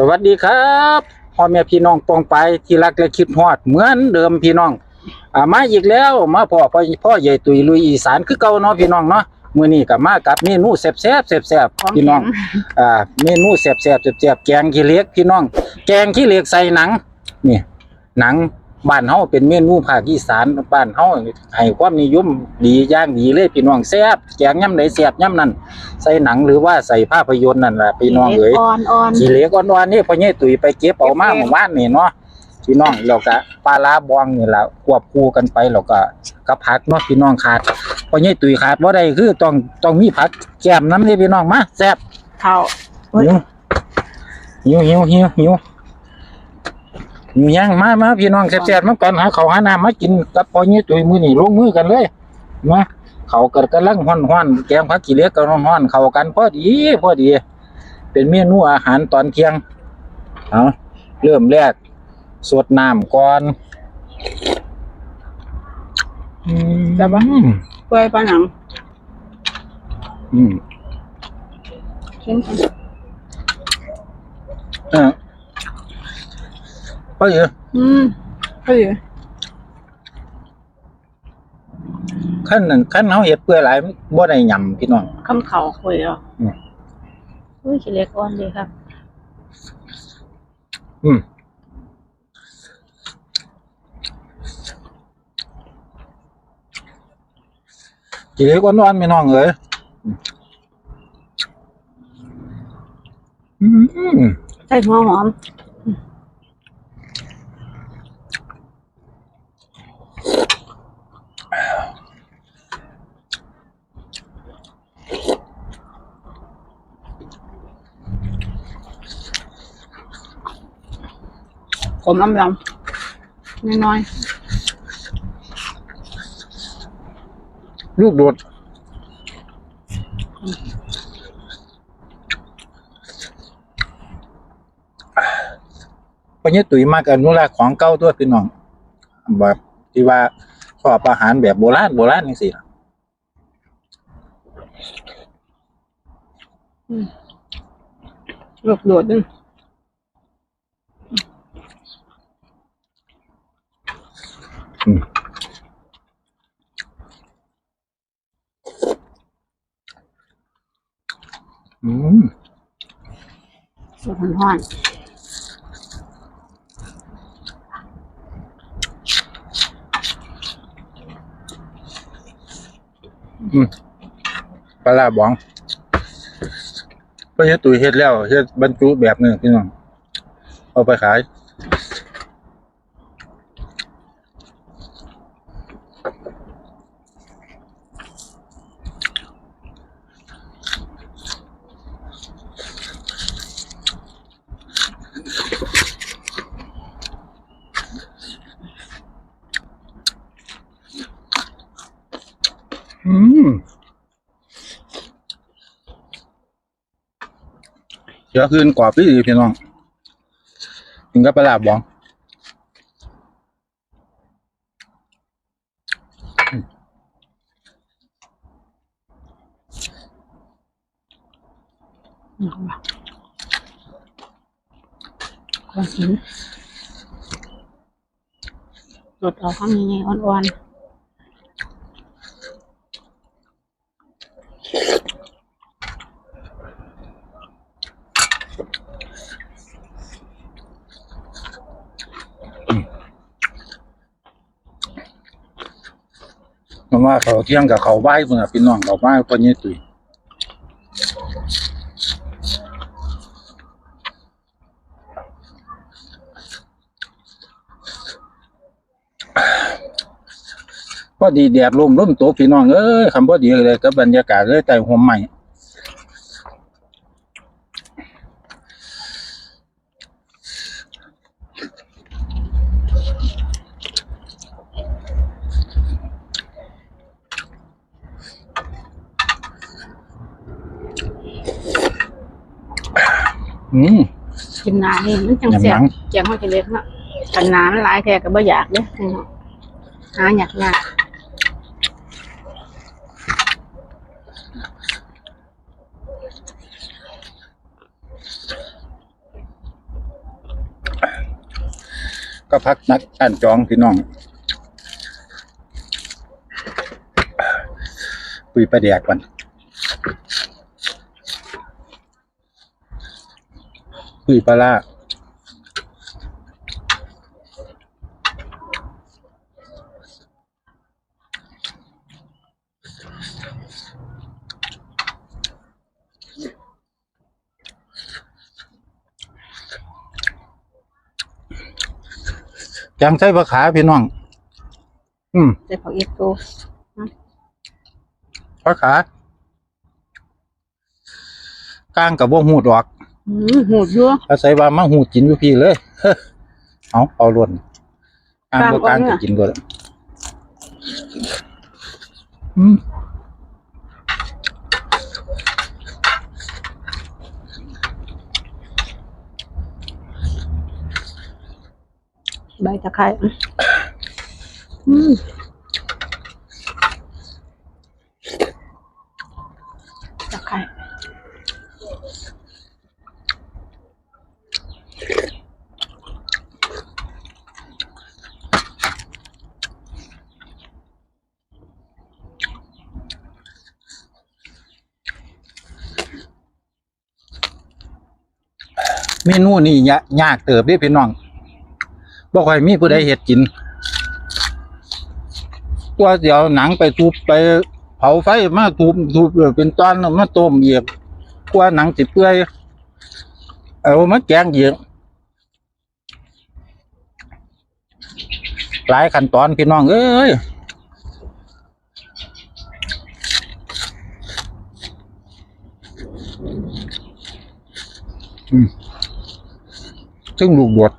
สวัสดีครับพ่อแม่พี่น้องปองไปที่รักและคิดฮอดเหมือนเดิมพี่น้องอ่ามาอีกแล้วมาพ่อพ่อพ่อใหญ่ตุยลุยอีสานคือเก่าเนาะพี่น้องเนาะมื้อนี้ก็มากับเมนูแซ่บๆแซ่บๆพี่น้องอ่าเมนูแซ่บๆแซ่บๆแกงขี้เหล็กพี่น้อง แกงขี้เหล็กใส่หนังนี่หนัง บ้านเฮาเป็นเมนูภาคอีสานบ้านเฮาให้ความนิยมดีอย่างดีเลยพี่น้องแซ่บแกงยำใดแซ่บยำนั้นใส่หนังหรือว่าใส่ภาพยนตร์นั่นล่ะพี่น้องเอ้ยอ่อนอ่อนขี้เหล็กอ่อนๆนี่พ่อใหญ่ตุ๋ยไปเก็บเอามาเมื่อวานนี่เนาะพี่น้องแล้วก็ปลาร้าบองนี่ล่ะควบคู่กันไปแล้วก็กับผักเนาะพี่น้องขาดพ่อใหญ่ตุ๋ยขาดบ่ได้คือต้องต้องมีผักแก้มน้ำนี่พี่น้องมาแซ่บเท่าหิวหิวหิวหิวหิว หิวยังมามาพี่น้องแซ่บๆมากันหาข้าวหาน้ำมากินกับพ่อใหญ่ตุ๋ยมื้อนี้ลงมือกันเลยมาเขาวก็กำลังฮ้อนๆแกงผักขี้เหล็กก็ฮ้อนๆเข้ากันพอดีพอดี เป็นเมนูอาหารตอนเที่ยงเอาเริ่มแรกสวดน้ำก่อนอืมเปื่อยปลาหนังอืมชิมกันเออ ไปเถอะอืมก็ดีขั้นนั้นขั้นเฮาเฮ็ดเปื่อยหลายมันบ่ได้ยำพี่น้อง คำเขาคุยอะอืม อุ้ยขี้เล็กอ่อนดีครับ อืมกินเล็กอ่อนๆพี่น้องเอ้ยอืม ใส่หัวหอมข มอำลำน้อยลูกโดดปัญญาตุ๋ยมากอนุรักษ์ของเก่าตัวพี่น้องแบบที่ว่าชอบอาหารแบบโบราณโบราณนี่สิๆลูกโดดนึง อืมสุดห้อนปลาร้าบองปัญญาตุ๋ยเฮ็ดแล้วเฮ็ดบรรจุแบบหนึงพี่น้อง เอาไปขาย อืม เดี๋ยวคืนกรอบพี่ดีพี่น้องกินกับปลาร้าดบองๆนี่ค่ะคนกินสดเอาข้างนี้อ่อนๆ ว่าเขาเที่ยงกับเขาไหว้พุ่นน่ะพี่น้องเขาไหว้ปัญญาตุ๋ยพอดีแดดลมร่มตพี่น้องเอ้ยคำพอดีเลยกับบรรยากาศเลยแต่หัวใหม่ อืม กินหนานี่มันจังเสียบแกงข้าวกินเล็กเนาะกันหนามันหลายแท้ก็บ่อยากเด้อเนาะหาอยากยากก็พักนักการจองพี่น้อง ปุยประเดียกก่อน ปุยปลาร้าจังใส่ปลาขาพี่น้อง อืมใส่ผักเอ็ดโตปลาขาก้างกับว่าหูดอกอืม หูดยั่วอาศัยว่ามาหูกินอยู่พี่เลยเอาเอาล้วนก้างก็ก้างกลางก่อนเนี่ก็ยกินก็ได้อืมใบตะไคร้อืม เมนูนี่ยากเติบเด้พี่น้องบ่ค่อยมีผู้ใดเฮ็ดกินตัวเดี๋ยวหนังไปทุบไป เผาไฟมาทุบทุบเป็นตอนมาต้มอีกกว่าหนังสิดเปื่อยเอามาแกงอีกหลายขั้นตอนพี่น้องเอ้ย ซึ่งลูกบวช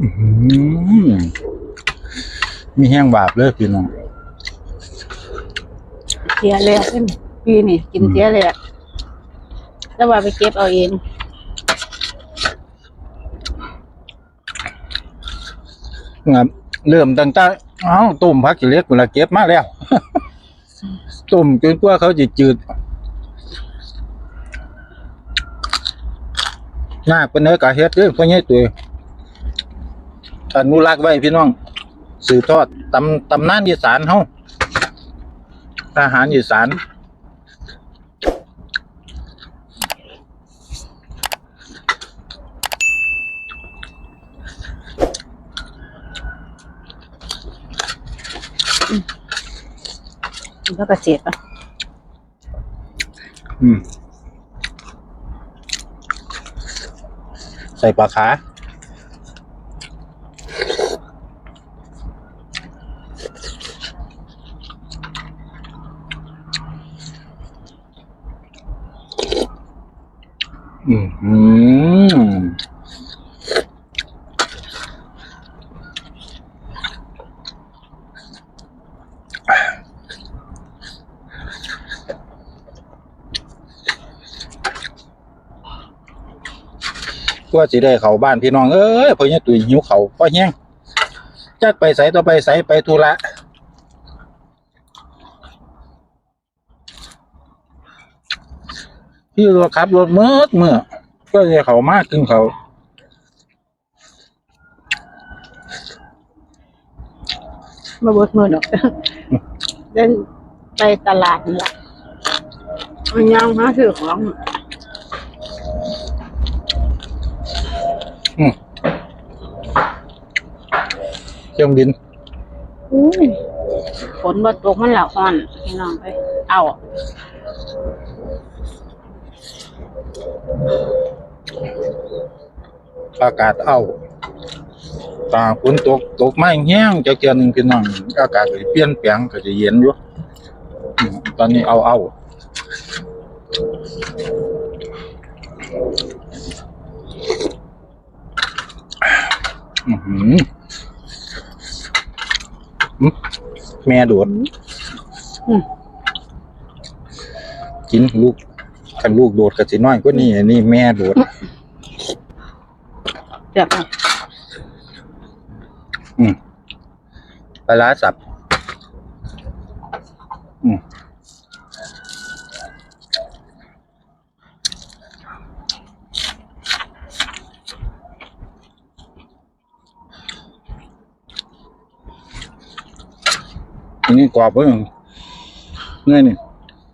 อื้อหือมีแห้งบาปเลยพี่น้องเสียแรกเอ้ยปีนี่กินเสียแรกแล้วว่าไปเก็บเอาเอง ครับ เริ่มตั้งแต่เอ้าต้มผักกิเล็กเวลาเก็บมาแล้วต้มจนกว่าเขาจะจืดยาเป็นเนื้อกะเฮ็ดเด้อพ่อใหญ่ตัวอนุรักษ์ไว้พี่น้องสืบทอดตำตำนานอีสานเฮาอาหารอีสาน แล้วก็เสียบอะอืม ใส่ปลาขา อืมอืมก ว่าสิได้เข้าบ้านพี่น้องเอ้ยพ่อเนี่ยตุยหิวเขาวพ่อแห้งจักไปใส่ต่อไปใส่ไปธุระพี่รถขับรถเมื่อเมื่อก็จะเขามากขึ้นเขามาเบิดมือดอกเดินไปตลาดนี่ละมันยังหาซื้อของ เครื่องบินอุ้ยฝนบ่ตกมันละอ่อนพี่น้องไปเอาอากาศเอาตาฝนตกตกไม่แห้งจะเกียหนึ่งพี่น้องอากาศก็สิเปลี่ยนแปลงก็จะเย็นอยู่อืมตอนนี้เอาเอาอือหืออืม แม่โดดอืมกินลูกคันลูกโดดก็สิน้อยกว่านี้อันนี้แม่โดดจ็บอะอืมปลาร้าสับ อืมอันนี้ กรอบเพิ่งเนื่อยนี่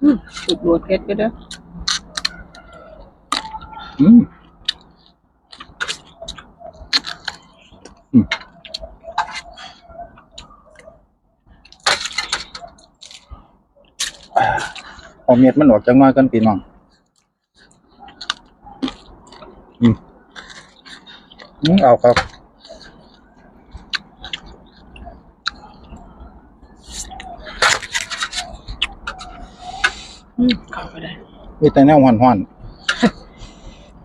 อืมสุดบวดเพชรก็ได้ออืมอืมเอาเม็ดมันออกจังน้อยกันพี่น้องอืมอืมเอาครับ อืมเข้าไปได้ มีแต่แนวห่อน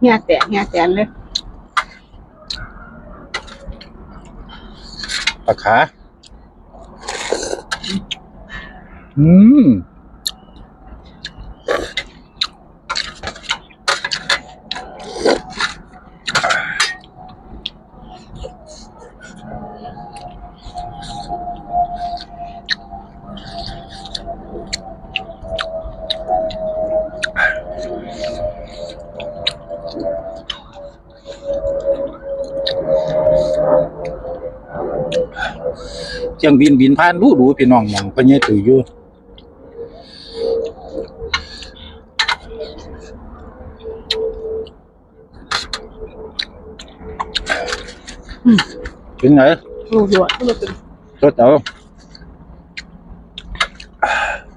เงี้ยแตกเงี้ยแตนเลยๆปลาขา อืม เจียงบินบินผ่านดูดูพี่น้องหมองพญายตุยอยู่อืมเป็นไงรูดวดรูดเป็นรถเอา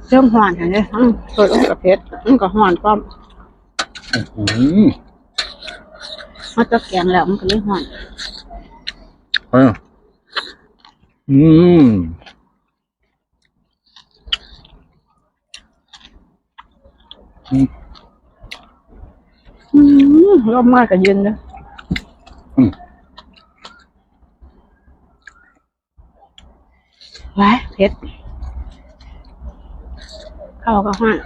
เรื่องหวานอย่างนี้อืมสดกับเพชรมันก็หวานป้อมอืมมันจะแกงแล้วมันก็เลยหวานเออ อืมอืมรอบมากกับเย็นเลยอืมว้าเพชรเข้าก็หวาน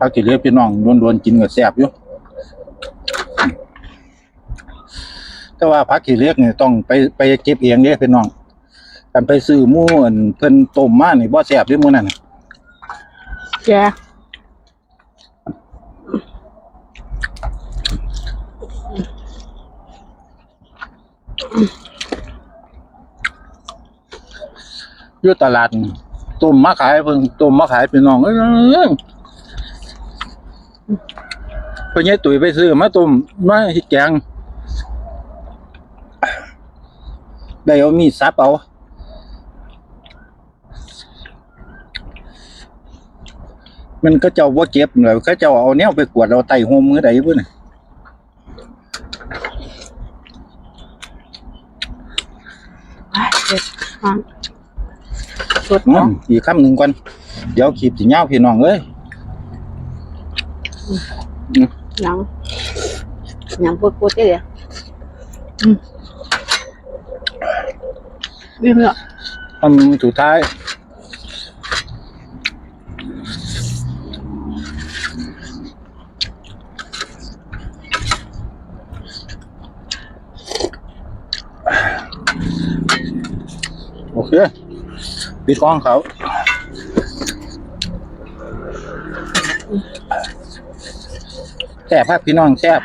พักกี่เรียกพี่น้องโดนๆกินก็แซ่บอยู่แต่ว่าพักขี้เหล็กเนี่ยต้องไปไปเก็บเองเด้พี่น้องกันไปซื้อหมูอันเพิ่นต้มมานี่บ่แซ่บเด้มื้อนั้นน่ะแกอยู่ตลาดต้มมาขายเพิ่นต้มมาขายพี่น้องเอ้ยเพิ่นยายตุ๋ยไปซื้อมาต้มมาเฮ็ดแกงได้เอามีดสับเอามันก็เจ้าบ่เก็บเลยเขาเจ้าเอาแนวไปกวดเอาไต้โฮมมือใดพุ่นน่ะไว้เพชรหวานสดอืเนาะมอีกคำหนึ่งก่อน เดี๋ยวขีบสิยาวพี่น้องเอ้ย หนังหนังปวดปวดๆเดี๋ยวอืมวิ่งเลยคำสุดท้ายโอเคปิดกล้องเขา แซ่บครับพี่น้องแซ่บ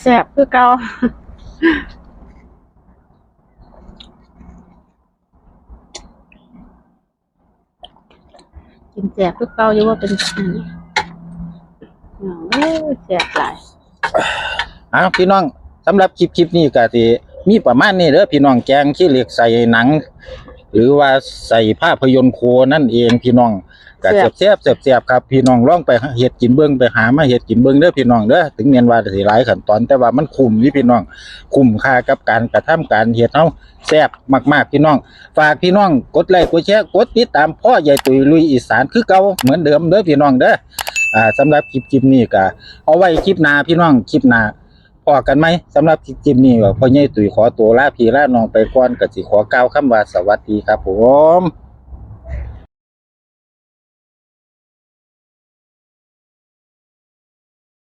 แซ่บคือเก่ากินแซ่บคือเก่าอยู่ว่าเป็นอันนี้เอาเอ้ยแซ่บหลายอ้าวพี่น้องสำหรับคลิปคลิปนี้ก็สิมีประมาณนี้เด้อพี่น้องแกงขี้เหล็กใส่หนัง หรือว่าใส่ภาพยนตร์โคนั่นเองพี่น้อง ก็แซ่บแซ่บๆแซ่บๆครับพี่น้องล่องไปเฮ็ดกินเบิ่งไปหามาเฮ็ดกินเบิ่งเด้อพี่น้องเด้อถึงแม้นว่าสิหลายขั้นตอน แต่ว่ามันคุ้มนี่พี่น้อง คุ้มค่ากับการกระทำการเฮ็ดเฮาแซ่บมากๆพี่น้อง ฝากพี่น้องกดไลค์กดแชร์กดติดตามพ่อใหญ่ตุ๋ยลุยอีสานคือเก่าเหมือนเดิมเด้อพี่น้องเด้ออ่าสำหรับคลิปคลิปนี้ก็เอาไว้คลิปหน้าพี่น้องคลิปหน้าพอกันไหมสำหรับคลิปคลิปนี้ว่าพ่อใหญ่ตุ๋ยขอตัวลาพี่ลาน้องไปก่อนก็สิขอกล่าวคำว่าสวัสดีครับผม